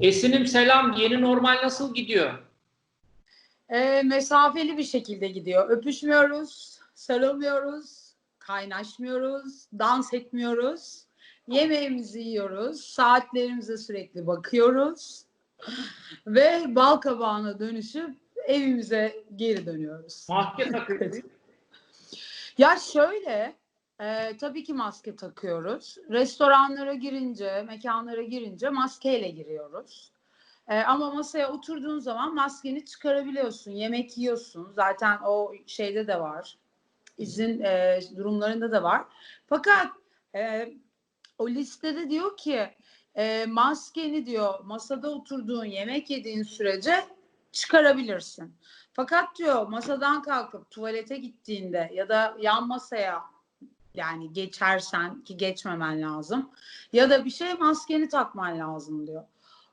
Esin'im selam. Yeni normal nasıl gidiyor? E, mesafeli bir şekilde gidiyor. Öpüşmüyoruz, sarılmıyoruz, kaynaşmıyoruz, dans etmiyoruz. Yemeğimizi yiyoruz, saatlerimize sürekli bakıyoruz ve bal kabağına dönüşüp evimize geri dönüyoruz. Maske takıyorsun. Ya şöyle, e, tabii ki maske takıyoruz. Restoranlara girince, mekanlara girince maskeyle giriyoruz. E, ama masaya oturduğun zaman maskeni çıkarabiliyorsun. Yemek yiyorsun. Zaten o şeyde de var. İzin e, durumlarında da var. Fakat e, o listede diyor ki e, maskeni diyor masada oturduğun yemek yediğin sürece çıkarabilirsin. Fakat diyor masadan kalkıp tuvalete gittiğinde ya da yan masaya yani geçersen ki geçmemen lazım ya da bir şey maskeni takman lazım diyor.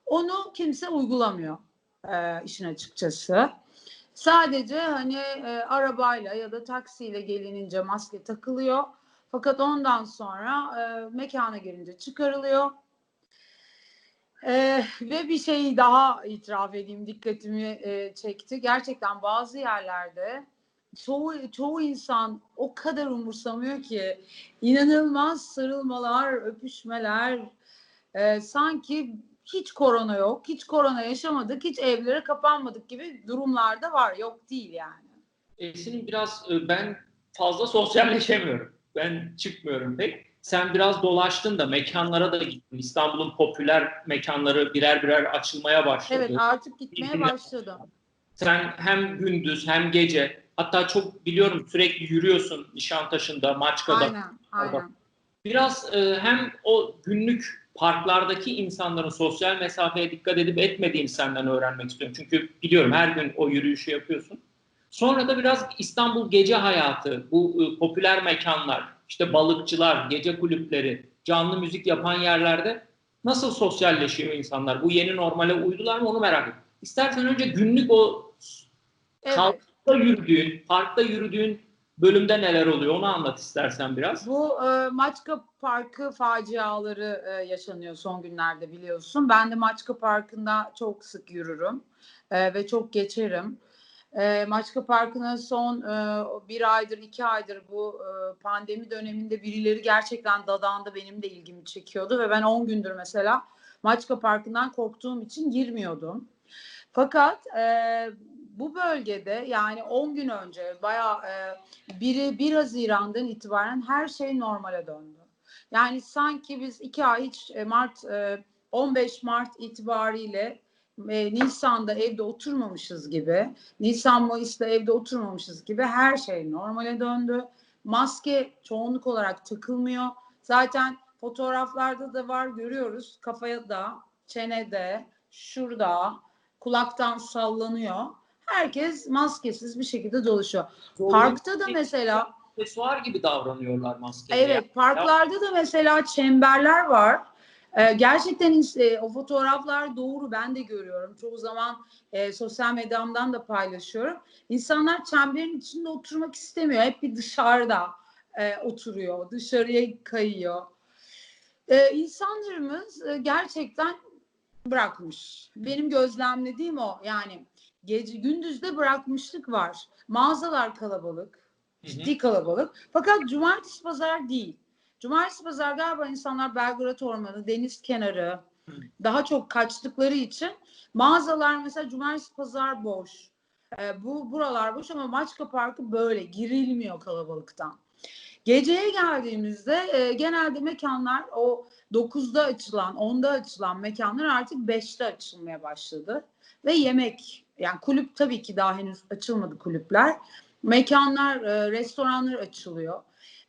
Onu kimse uygulamıyor e, işin açıkçası. Sadece hani e, arabayla ya da taksiyle gelinince maske takılıyor. Fakat ondan sonra e, mekana girince çıkarılıyor. Ee, ve bir şey daha itiraf edeyim dikkatimi e, çekti. Gerçekten bazı yerlerde çoğu çoğu insan o kadar umursamıyor ki inanılmaz sarılmalar, öpüşmeler e, sanki hiç korona yok, hiç korona yaşamadık, hiç evlere kapanmadık gibi durumlarda var. Yok değil yani. Esin'im biraz e, ben fazla sosyalleşemiyorum. Ben çıkmıyorum pek. Sen biraz dolaştın da mekanlara da gittin. İstanbul'un popüler mekanları birer birer açılmaya başladı. Evet artık gitmeye başladım. Sen hem gündüz hem gece hatta çok biliyorum sürekli yürüyorsun Nişantaşı'nda, Maçka'da. Aynen, aynen. Biraz e, hem o günlük parklardaki insanların sosyal mesafeye dikkat edip etmediğini senden öğrenmek istiyorum. Çünkü biliyorum her gün o yürüyüşü yapıyorsun. Sonra da biraz İstanbul gece hayatı, bu e, popüler mekanlar, işte balıkçılar, gece kulüpleri, canlı müzik yapan yerlerde nasıl sosyalleşiyor insanlar? Bu yeni normale uydular mı onu merak ediyorum. İstersen önce günlük o Evet. Yürüdüğün, parkta yürüdüğün bölümde neler oluyor onu anlat istersen biraz. Bu e, Maçka Parkı faciaları e, yaşanıyor son günlerde biliyorsun. Ben de Maçka Parkı'nda çok sık yürürüm e, ve çok geçerim. E, Maçka Parkı'na son e, bir aydır, iki aydır bu e, pandemi döneminde birileri gerçekten dadandı. Benim de ilgimi çekiyordu ve ben 10 gündür mesela Maçka Parkı'ndan korktuğum için girmiyordum. Fakat e, bu bölgede yani 10 gün önce bayağı e, biri 1 Haziran'dan itibaren her şey normale döndü. Yani sanki biz iki ay hiç e, Mart e, 15 Mart itibariyle e, Nisan'da evde oturmamışız gibi, Nisan Mayıs'ta evde oturmamışız gibi her şey normale döndü. Maske çoğunluk olarak takılmıyor. Zaten fotoğraflarda da var görüyoruz. Kafaya da, çenede, şurada, kulaktan sallanıyor. Herkes maskesiz bir şekilde dolaşıyor. Parkta da mesela aksesuar gibi davranıyorlar maskeyle. Evet, parklarda da mesela çemberler var. Ee, gerçekten ins- o fotoğraflar doğru ben de görüyorum. Çoğu zaman e, sosyal medyamdan da paylaşıyorum. İnsanlar çemberin içinde oturmak istemiyor. Hep bir dışarıda e, oturuyor, dışarıya kayıyor. Ee, insanlarımız e, gerçekten bırakmış. Benim gözlemlediğim o. Yani gece gündüzde bırakmışlık var. Mağazalar kalabalık, Hı hı. ciddi kalabalık. Fakat cumartesi pazar değil. Cumartesi pazar galiba insanlar Belgrad Ormanı, deniz kenarı Hı. daha çok kaçtıkları için mağazalar mesela cumartesi pazar boş. Ee, bu buralar boş ama Maçka Parkı böyle girilmiyor kalabalıktan. Geceye geldiğimizde e, genelde mekanlar o 9'da açılan, 10'da açılan mekanlar artık 5'te açılmaya başladı. Ve yemek, yani kulüp tabii ki daha henüz açılmadı kulüpler. Mekanlar, e, restoranlar açılıyor.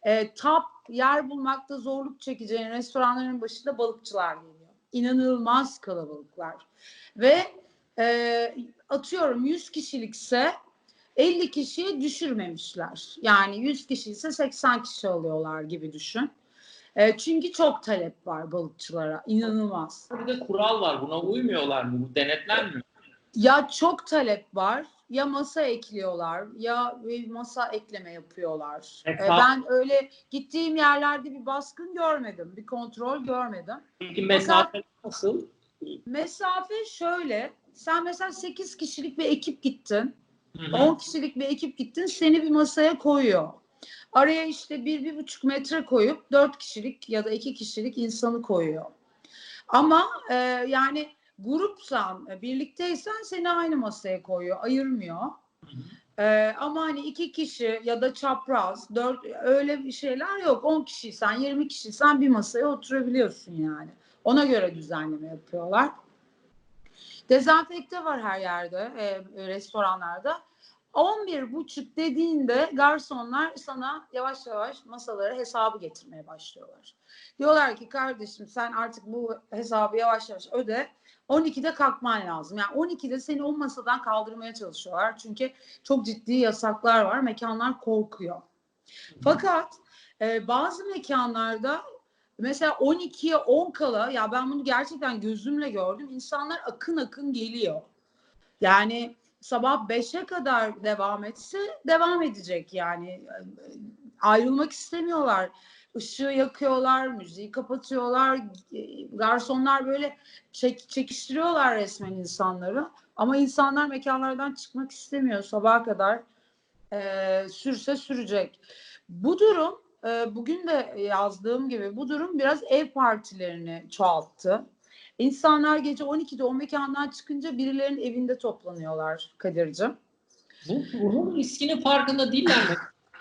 E, tap yer bulmakta zorluk çekeceğin restoranların başında balıkçılar geliyor. İnanılmaz kalabalıklar. Ve e, atıyorum 100 kişilikse 50 kişiye düşürmemişler. Yani 100 kişi ise 80 kişi alıyorlar gibi düşün. E, çünkü çok talep var balıkçılara. İnanılmaz. Bir de kural var. Buna uymuyorlar mı? Bu denetlenmiyor. Ya çok talep var ya masa ekliyorlar ya bir masa ekleme yapıyorlar. E, E, ben öyle gittiğim yerlerde bir baskın görmedim, bir kontrol görmedim. Peki mesafe nasıl? Mesafe şöyle. Sen mesela 8 kişilik bir ekip gittin. Hı hı. 10 kişilik bir ekip gittin. Seni bir masaya koyuyor. Araya işte bir, bir buçuk metre koyup dört kişilik ya da iki kişilik insanı koyuyor. Ama e, yani grupsan, e, birlikteysen seni aynı masaya koyuyor, ayırmıyor. Ee, ama hani iki kişi ya da çapraz, dört öyle bir şeyler yok. 10 kişiysen, 20 kişiysen bir masaya oturabiliyorsun yani. Ona göre düzenleme yapıyorlar. Dezenfekte var her yerde, e, restoranlarda. 11 buçuk dediğinde garsonlar sana yavaş yavaş masalara hesabı getirmeye başlıyorlar. Diyorlar ki kardeşim sen artık bu hesabı yavaş yavaş öde. 12'de kalkman lazım. Yani 12'de seni o masadan kaldırmaya çalışıyorlar. Çünkü çok ciddi yasaklar var. Mekanlar korkuyor. Fakat e, bazı mekanlarda mesela 12'ye 10 kala ya ben bunu gerçekten gözümle gördüm. İnsanlar akın akın geliyor. Yani sabah 5'e kadar devam etse devam edecek yani. Ayrılmak istemiyorlar. Işığı yakıyorlar, müziği kapatıyorlar. Garsonlar böyle çek, çekiştiriyorlar resmen insanları. Ama insanlar mekanlardan çıkmak istemiyor sabaha kadar. E, sürse sürecek. Bu durum bugün de yazdığım gibi bu durum biraz ev partilerini çoğalttı. İnsanlar gece 12'de o mekandan çıkınca birilerinin evinde toplanıyorlar Kadir'cim. Bu, bunun riskinin farkında değiller mi?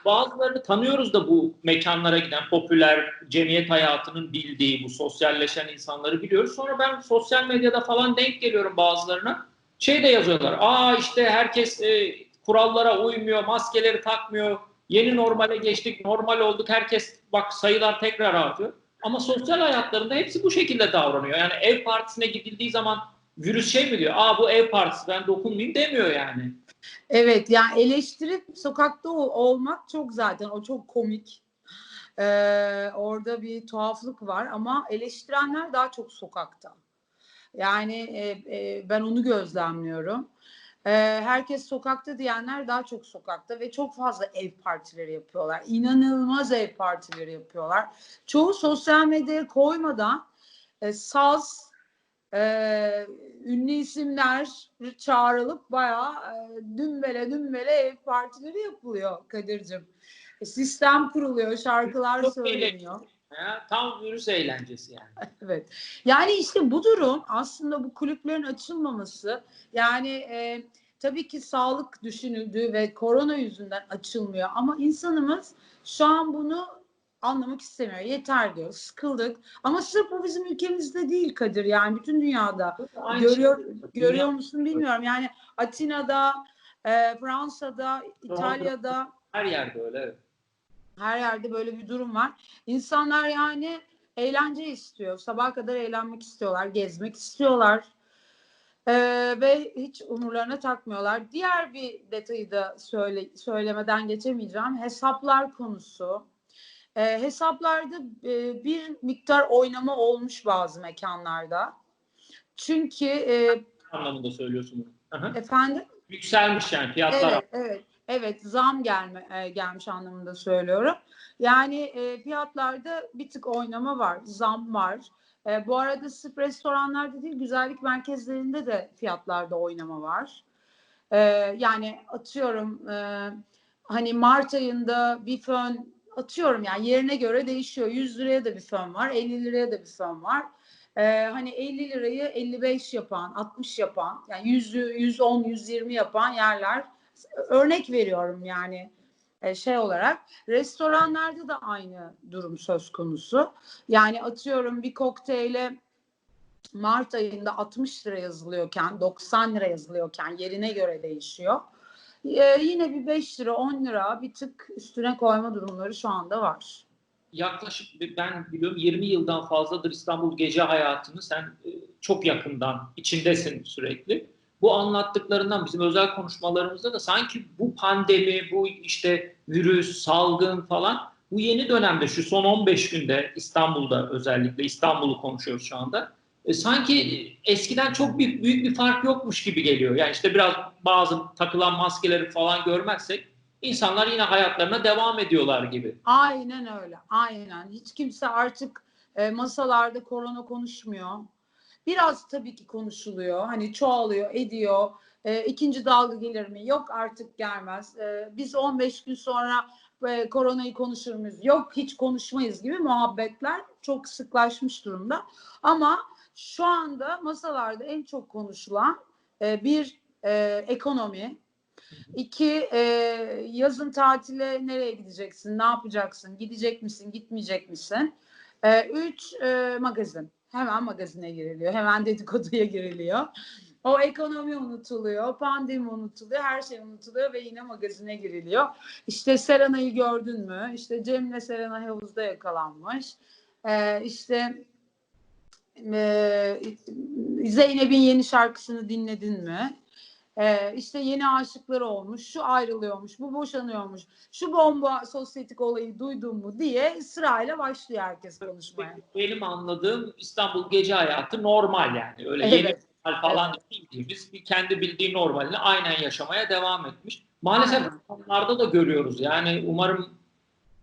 Bazılarını tanıyoruz da bu mekanlara giden popüler cemiyet hayatının bildiği bu sosyalleşen insanları biliyoruz. Sonra ben sosyal medyada falan denk geliyorum bazılarına. Şey de yazıyorlar. Aa işte herkes e, kurallara uymuyor, maskeleri takmıyor. Yeni normale geçtik, normal olduk. Herkes bak sayılar tekrar artıyor. Ama sosyal hayatlarında hepsi bu şekilde davranıyor. Yani ev partisine gidildiği zaman virüs şey mi diyor? Aa bu ev partisi ben dokunmayayım demiyor yani. Evet yani eleştirip sokakta ol- olmak çok zaten o çok komik. Ee, orada bir tuhaflık var ama eleştirenler daha çok sokakta. Yani e, e, ben onu gözlemliyorum. Ee, herkes sokakta diyenler daha çok sokakta ve çok fazla ev partileri yapıyorlar. İnanılmaz ev partileri yapıyorlar. Çoğu sosyal medyaya koymadan e, saz, e, ünlü isimler çağrılıp bayağı e, dümbele dümbele ev partileri yapılıyor Kadir'cim. E, sistem kuruluyor, şarkılar Çok söyleniyor. Ya, tam virüs eğlencesi yani. Evet. Yani işte bu durum aslında bu kulüplerin açılmaması yani e, tabii ki sağlık düşünüldüğü ve korona yüzünden açılmıyor ama insanımız şu an bunu anlamak istemiyor. Yeter diyor. Sıkıldık. Ama sırf bu bizim ülkemizde değil Kadir. Yani bütün dünyada. Aynı Görüyor, şey. görüyor musun bilmiyorum. Yani Atina'da, e, Fransa'da, İtalya'da Her yerde öyle. evet. Her yerde böyle bir durum var. İnsanlar yani eğlence istiyor. Sabaha kadar eğlenmek istiyorlar, gezmek istiyorlar. Ee, ve hiç umurlarına takmıyorlar. Diğer bir detayı da söyle, söylemeden geçemeyeceğim. Hesaplar konusu. Ee, hesaplarda e, bir miktar oynama olmuş bazı mekanlarda. Çünkü e, anlamında söylüyorsun bunu. Aha. efendim Yükselmiş yani fiyatlar. Evet, evet, evet zam gelme e, gelmiş anlamında söylüyorum. Yani e, fiyatlarda bir tık oynama var, zam var. E, bu arada sırf restoranlarda değil, güzellik merkezlerinde de fiyatlarda oynama var. E, yani atıyorum e, hani Mart ayında bir fön atıyorum yani yerine göre değişiyor. 100 liraya da bir fön var, 50 liraya da bir fön var. Ee, hani 50 lirayı 55 yapan, 60 yapan, yani 100'ü 110, 120 yapan yerler. Örnek veriyorum yani e, şey olarak. Restoranlarda da aynı durum söz konusu. Yani atıyorum bir kokteyle Mart ayında 60 lira yazılıyorken, 90 lira yazılıyorken yerine göre değişiyor. Ee, yine bir 5 lira, 10 lira bir tık üstüne koyma durumları şu anda var. Yaklaşık ben biliyorum 20 yıldan fazladır İstanbul gece hayatını sen e, çok yakından içindesin sürekli. Bu anlattıklarından bizim özel konuşmalarımızda da sanki bu pandemi, bu işte virüs, salgın falan bu yeni dönemde şu son 15 günde İstanbul'da özellikle İstanbul'u konuşuyoruz şu anda. E, sanki eskiden çok büyük, büyük bir fark yokmuş gibi geliyor. Yani işte biraz bazı takılan maskeleri falan görmezsek insanlar yine hayatlarına devam ediyorlar gibi. Aynen öyle. Aynen. Hiç kimse artık e, masalarda korona konuşmuyor. Biraz tabii ki konuşuluyor. Hani çoğalıyor, ediyor. E, ikinci dalga gelir mi? Yok artık gelmez. E, biz 15 gün sonra e, koronayı konuşur muyuz? Yok hiç konuşmayız gibi muhabbetler çok sıklaşmış durumda. Ama şu anda masalarda en çok konuşulan e, bir e, ekonomi, iki e, yazın tatile nereye gideceksin, ne yapacaksın, gidecek misin, gitmeyecek misin? E, üç e, magazin, hemen magazine giriliyor, hemen dedikoduya giriliyor. O ekonomi unutuluyor, pandemi unutuluyor, her şey unutuluyor ve yine magazine giriliyor. İşte Serenay'ı gördün mü? İşte Cem'le Serenay havuzda yakalanmış. Ee, işte e, Zeynep'in yeni şarkısını dinledin mi? Ee, işte yeni aşıkları olmuş, şu ayrılıyormuş, bu boşanıyormuş, şu bomba sosyetik olayı duydun mu diye sırayla başlıyor herkes konuşmaya. Benim anladığım İstanbul gece hayatı normal yani. Öyle Evet. yeni normal falan bildiğimiz bir kendi bildiği normalini aynen yaşamaya devam etmiş. Maalesef onlarda da görüyoruz. Yani umarım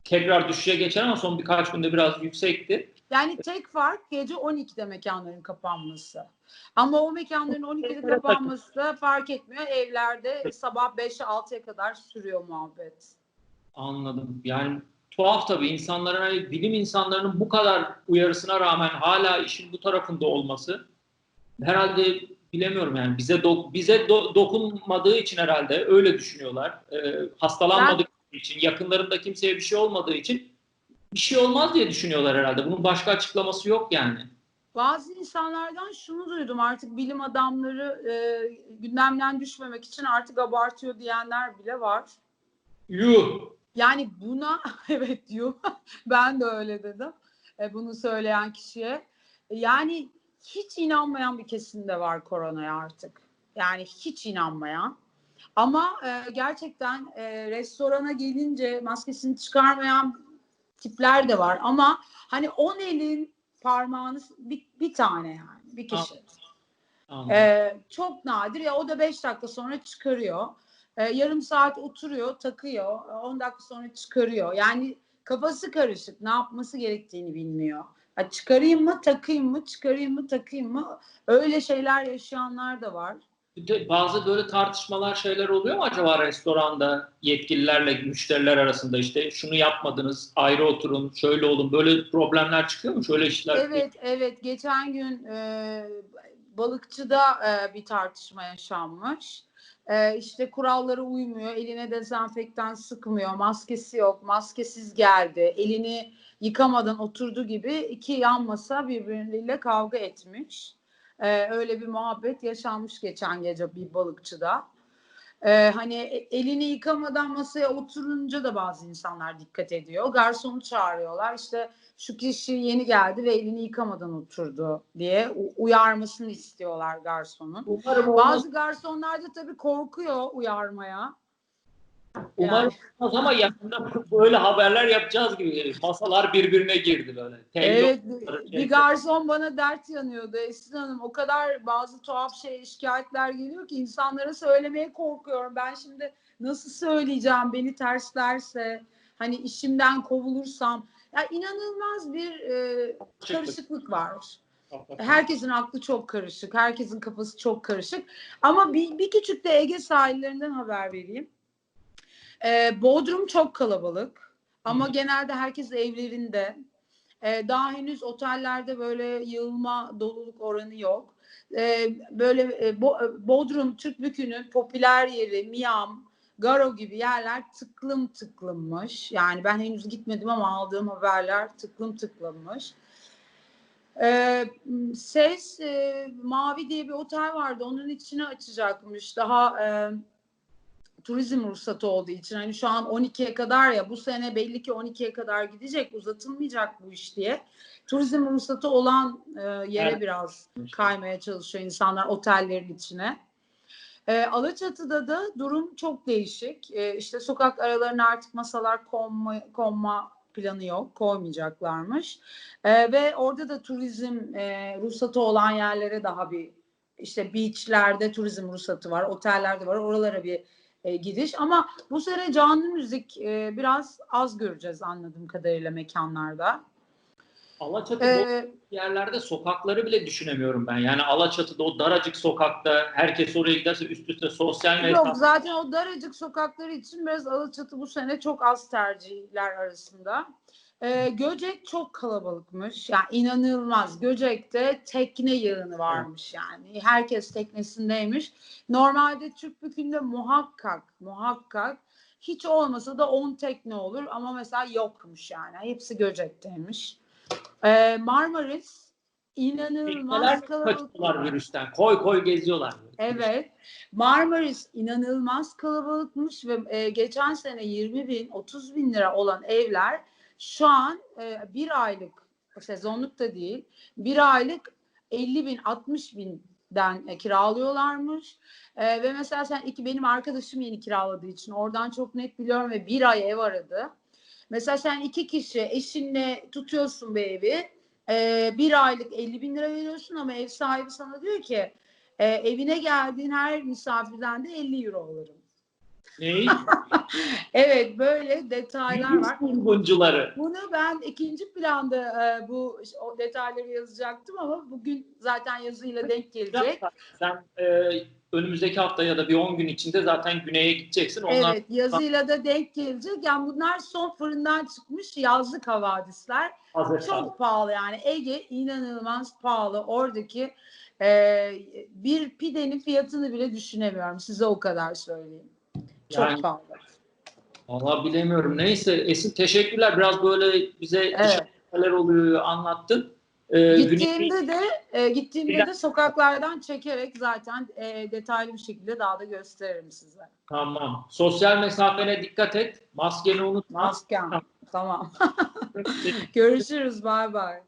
tekrar düşüşe geçer ama son birkaç günde biraz yüksekti. Yani tek fark gece 12'de mekanların kapanması. Ama o mekanların 12'de kapanması fark etmiyor. Evlerde sabah 5'e 6'ya kadar sürüyor muhabbet. Anladım. Yani tuhaf tabii insanların hani bilim insanlarının bu kadar uyarısına rağmen hala işin bu tarafında olması herhalde bilemiyorum yani bize do- bize do- dokunmadığı için herhalde öyle düşünüyorlar. Ee, hastalanmadığı için, yakınlarında kimseye bir şey olmadığı için bir şey olmaz diye düşünüyorlar herhalde. Bunun başka açıklaması yok yani. Bazı insanlardan şunu duydum artık bilim adamları e, gündemden düşmemek için artık abartıyor diyenler bile var. Yuh! Yani buna evet diyor. ben de öyle dedim. E, bunu söyleyen kişiye. Yani hiç inanmayan bir kesim de var koronaya artık. Yani hiç inanmayan. Ama e, gerçekten e, restorana gelince maskesini çıkarmayan tipler de var. Ama hani on elin parmağını bir, bir tane yani bir kişi. Anladım. Ee, çok nadir ya o da 5 dakika sonra çıkarıyor. Ee, yarım saat oturuyor, takıyor. 10 dakika sonra çıkarıyor. Yani kafası karışık. Ne yapması gerektiğini bilmiyor. Ha, çıkarayım mı, takayım mı, çıkarayım mı, takayım mı? Öyle şeyler yaşayanlar da var. Bazı böyle tartışmalar şeyler oluyor mu acaba restoranda yetkililerle müşteriler arasında işte şunu yapmadınız ayrı oturun şöyle olun böyle problemler çıkıyor mu şöyle işler Evet, evet. Geçen gün e, balıkçıda e, bir tartışma yaşanmış. E, işte kurallara uymuyor, eline dezenfektan sıkmıyor, maskesi yok, maskesiz geldi, elini yıkamadan oturdu gibi iki yan masa birbirleriyle kavga etmiş. E, öyle bir muhabbet yaşanmış geçen gece bir balıkçıda. E, hani e- elini yıkamadan masaya oturunca da bazı insanlar dikkat ediyor. Garsonu çağırıyorlar. İşte şu kişi yeni geldi ve elini yıkamadan oturdu diye uyarmasını istiyorlar garsonun. Umarım olmaz, Bazı garsonlar da tabii korkuyor uyarmaya. Umarım olmaz ama yakında böyle haberler yapacağız gibi masalar birbirine girdi böyle. Evet, bir garson bana dert yanıyordu Esin Hanım. O kadar bazı tuhaf şey şikayetler geliyor ki insanlara söylemeye korkuyorum. Ben şimdi nasıl söyleyeceğim beni terslerse, hani işimden kovulursam. Ya inanılmaz bir e, karışıklık var. Herkesin aklı çok karışık. Herkesin kafası çok karışık. Ama bir, bir küçük de Ege sahillerinden haber vereyim. Ee, Bodrum çok kalabalık. Ama Hı. genelde herkes evlerinde. Ee, daha henüz otellerde böyle yığılma doluluk oranı yok. Ee, böyle e, Bo- Bodrum Türk Bükü'nün popüler yeri Miam, Garo gibi yerler tıklım tıklımmış. Yani ben henüz gitmedim ama aldığım haberler tıklım tıklımmış. Ee, Ses e, Mavi diye bir otel vardı. Onun içine açacakmış. Daha e, turizm ruhsatı olduğu için. Hani şu an 12'ye kadar ya bu sene belli ki 12'ye kadar gidecek. Uzatılmayacak bu iş diye. Turizm ruhsatı olan e, yere Evet. biraz kaymaya çalışıyor insanlar otellerin içine. E, Alaçatı'da da durum çok değişik. E, işte sokak aralarına artık masalar konma, konma planı yok. Koymayacaklarmış. E, ve orada da turizm e, ruhsatı olan yerlere daha bir işte beachlerde turizm ruhsatı var. Otellerde var. Oralara bir e, gidiş. Ama bu sene canlı müzik e, biraz az göreceğiz anladığım kadarıyla mekanlarda. Alaçatı Ee, yerlerde sokakları bile düşünemiyorum ben. Yani Alaçatı'da o daracık sokakta herkes oraya giderse üst üste sosyal medya. Yok zaten o daracık sokakları için biraz Alaçatı bu sene çok az tercihler arasında. Ee, Göcek çok kalabalıkmış. Yani inanılmaz. Göcek'te tekne yığını varmış yani. Herkes teknesindeymiş. Normalde Türk Bükü'nde muhakkak muhakkak hiç olmasa da 10 tekne olur ama mesela yokmuş yani. Hepsi Göcek'teymiş. Ee, Marmaris inanılmaz kalabalık. virüsten. Koy koy geziyorlar. Evet. Marmaris inanılmaz kalabalıkmış ve e, geçen sene 20 bin, 30 bin lira olan evler şu an e, bir aylık sezonluk da değil bir aylık 50 bin, 60 binden e, kiralıyorlarmış. E, ve mesela sen iki benim arkadaşım yeni kiraladığı için oradan çok net biliyorum ve bir ay ev aradı. Mesela sen iki kişi eşinle tutuyorsun bir evi. e, bir aylık 50 bin lira veriyorsun ama ev sahibi sana diyor ki e, evine geldiğin her misafirden de 50 euro alırım. Neyi? Evet böyle detaylar var. Vurguncuları. Bunu ben ikinci planda e, bu o detayları yazacaktım ama bugün zaten yazıyla denk gelecek. Sen e, önümüzdeki hafta ya da bir 10 gün içinde zaten güneye gideceksin. Onlar Evet yazıyla da denk gelecek. Yani bunlar son fırından çıkmış yazlık havadisler. hazır. Çok pahalı yani Ege inanılmaz pahalı. Oradaki e, bir pidenin fiyatını bile düşünemiyorum. Size o kadar söyleyeyim. Çok Yani- pahalı. Valla bilemiyorum. Neyse Esin teşekkürler. Biraz böyle bize Evet. neler oluyor anlattın. Ee, Gittiğimde de e, gittiğimde de sokaklardan çekerek zaten e, detaylı bir şekilde daha da gösteririm size. Tamam. Sosyal mesafene dikkat et. Maskeni unutma. Maskem. Tamam. Görüşürüz. Bay bay.